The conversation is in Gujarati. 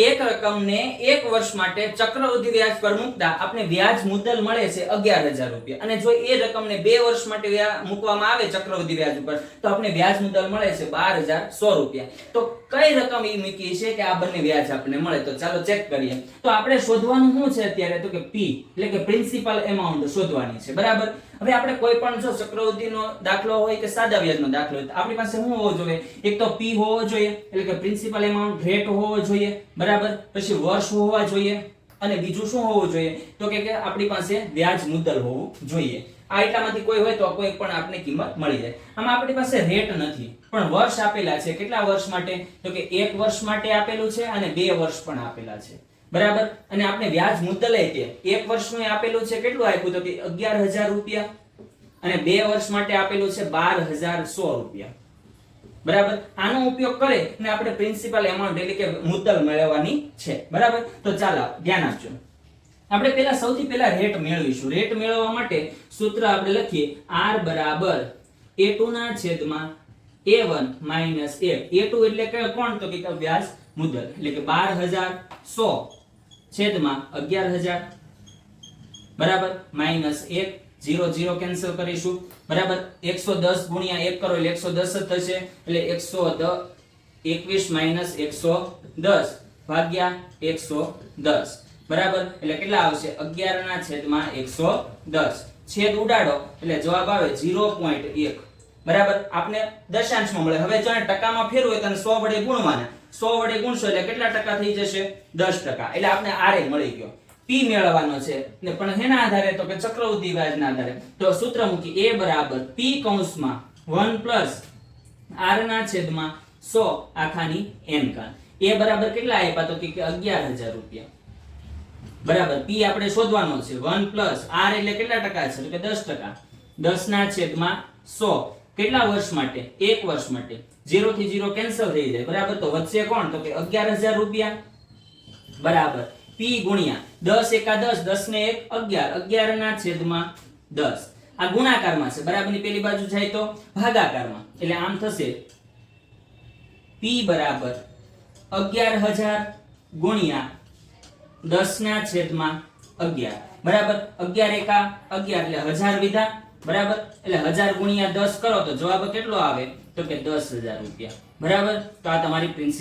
એક રકમને એક વર્ષ માટે ચક્રવૃદ્ધિ વ્યાજ પર મૂકતા આપણે વ્યાજ મુદ્દલ મળે છે અગિયાર હજાર રૂપિયા. અને જો એ રકમને બે વર્ષ માટે મૂકવામાં આવે ચક્રવૃદ્ધિ વ્યાજ ઉપર, તો આપણે વ્યાજ મુદ્દલ મળે છે બાર હજાર સો રૂપિયા. તો કઈ રકમ એ મૂકી છે કે આ બંને વ્યાજ આપણને મળે? તો ચાલો ચેક કરીએ. તો આપણે શોધવાનું શું છે અત્યારે? તો કે પી એટલે કે પ્રિન્સિપલ એમાઉન્ટ શોધવાની છે. બરાબર? હવે આપણે કોઈ પણ જો ચક્રવૃદ્ધિનો દાખલો હોય કે સાદા વ્યાજનો દાખલો હોય આપણી પાસે શું હોવો જોઈએ? એક તો પી હોવો જોઈએ, એટલે કે પ્રિન્સિપલ એમાઉન્ટ રેટ હોવો જોઈએ. બરાબર? પછી વર્ષ હોવા જોઈએ? અને બીજું શું હોવું જોઈએ? તો કે આપણી પાસે વ્યાજ મુદ્દલ હોવું જોઈએ. આ એટલામાંથી કોઈ હોય તો કોઈ પણ આપને કિંમત મળી જાય. આમાં આપણી પાસે રેટ નથી. પણ વર્ષ આપેલા છે. કેટલા વર્ષ માટે? તો કે એક વર્ષ માટે આપેલું છે અને બે વર્ષ પણ આપેલા છે. બરાબર? અને આપણે વ્યાજ મુદ્દલે કે, એક વર્ષનું આપેલું છે કેટલું આપ્યું? તો કે અગિયાર હજાર રૂપિયા. અને બે વર્ષ માટે આપેલું છે બાર હજાર સો રૂપિયા. બરાબર? આનો ઉપયોગ કરે ને આપણે પ્રિન્સિપલ એમાઉન્ટ એટલે કે મુદ્દલ મેળવવાની છે. બરાબર? તો ચાલો, ધ્યાન આપજો. આપણે પહેલા સૌથી પહેલા રેટ મેળવીશું. રેટ મેળવવા માટે સૂત્ર આપણે લખીએ. R બરાબર a2 ના છેદમાં a1 માઇનસ a. A2 એટલે કે કોણ? તો કે વ્યાજ મુદ્દલ. એટલે કે 12100 છેદમાં 11000 બરાબર? માઇનસ 1 0 0 કેન્સલ કરીશું. બરાબર? 110 ગુણ્યા એક કરો એટલે 110 જ થશે. એટલે એકસો એકવીસ માઇનસ એકસો દસ ભાગ્યા 110 બરાબર? એટલે કેટલા આવશે? 11 ના છેદમાં 110 છેદ ઉડાડો. એટલે જવાબ આવે 0.1 બરાબર? આપને દશાંશમાં મળે. હવે જાણે ટકામાં ફેરવું હોય તો સો વડે ગુણવાના. સો વડે ગુણશો એટલે કેટલા ટકા થઈ જશે? દસ ટકા. એટલે આપને આરે મળી ગયો. પી મેળવવાનો છે. ને પણ હેના આધારે તો કે ચક્રવૃદ્ધિ વ્યાજના આધારે. તો સૂત્ર મૂકી એ બરાબર પી કૌંસમાં 1 પ્લસ આર ના છેદમાં 100 આખાની એન ઘાત. એ બરાબર કેટલા આપ્યા તો કે 11000 રૂપિયા. બરાબર પી આપણે શોધવાનો છે. 1 પ્લસ આર એટલે કેટલા ટકા છે? તો કે 10 ટકા. 10 ના છેદમાં 100 કેટલા વર્ષ માટે? એક વર્ષ માટે. 0 થી 0 કેન્સલ થઈ જાય. બરાબર? તો વચ્ચે કોણ? તો કે 11000 રૂપિયા. બરાબર. P ગુણ્યા દસ એકા દસ દસ ને 1 11 11 ના છેદમાં દસ. આ ગુણાકારમાં છે. બરાબરની પેલી બાજુ જાય તો ભાગાકારમાં. એટલે આમ થશે. પી બરાબર 11000 ગુણ્યા દસ ના છેદમાં 11 બરાબર? 11 એકા 11 એટલે હજાર વિધા. બરાબર? એટલે હજાર ગુણ્યા દસ કરો તો જવાબ કેટલો આવે? તો કે દસ હજાર રૂપિયા. બરાબર? તો આ તમારી પ્રિન્સિપલ